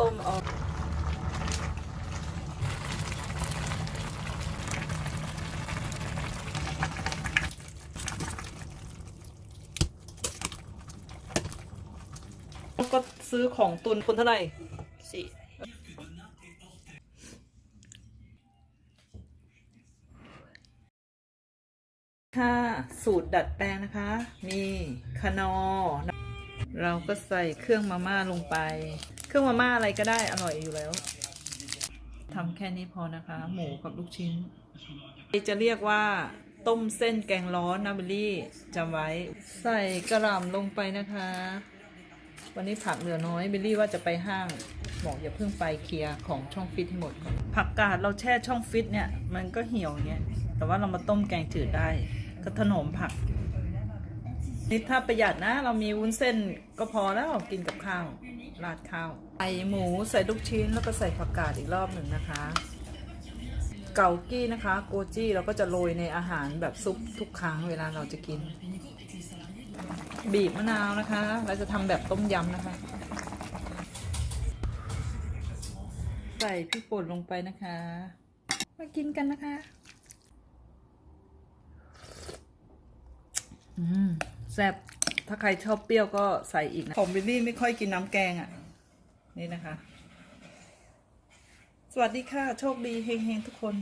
ต้มเอาก็ซื้อของตุนคุณเท่าไหร่สี่ค่ะ สูตรดัดแปลงนะคะ มีคนอ เราก็ใส่เครื่องมาม่าลงไป เครื่องมาม่าอะไรก็ได้อร่อยอยู่แล้วทำแค่นี้พอนะคะ หมูกับลูกชิ้น จะเรียกว่าต้มเส้นแกงร้อนนะเบลลี่จำไว้ ใส่กระหล่ำลงไปนะคะ วันนี้ผักเหลือน้อยเบลลี่ว่าจะไปห้างบอกอย่าเพิ่งไปเคลียร์ของช่องฟิตให้หมด ผักกาดเราแช่ช่องฟิตเนี่ย มันก็เหี่ยวอย่างเงี้ยแต่ว่าเรามาต้มแกงจืดได้ ก็ถนอมผัก นี่ถ้าประหยัดนะ เรามีวุ้นเส้นก็พอแล้วกินกับข้าวราดข้าวใส่หมูใส่ลูกชิ้นแล้วก็ใส่ผักกาดอีกรอบหนึ่งนะคะ เกากี้นะคะ โกจี้เราก็จะโรยในอาหารแบบซุปทุกครั้งเวลาเราจะกิน บีบมะนาวนะคะ เราจะทำแบบต้มยำนะคะ ใส่พริกป่นลงไปนะคะ มากินกันนะคะ อืม แซ่บถ้าใครชอบเปรี้ยวก็ใส่อีกนะผมบิลลี่ไม่ค่อยกินน้ำแกงอะ่ะ นี่นะคะ สวัสดีค่ะ โชคดีเฮงๆทุกคน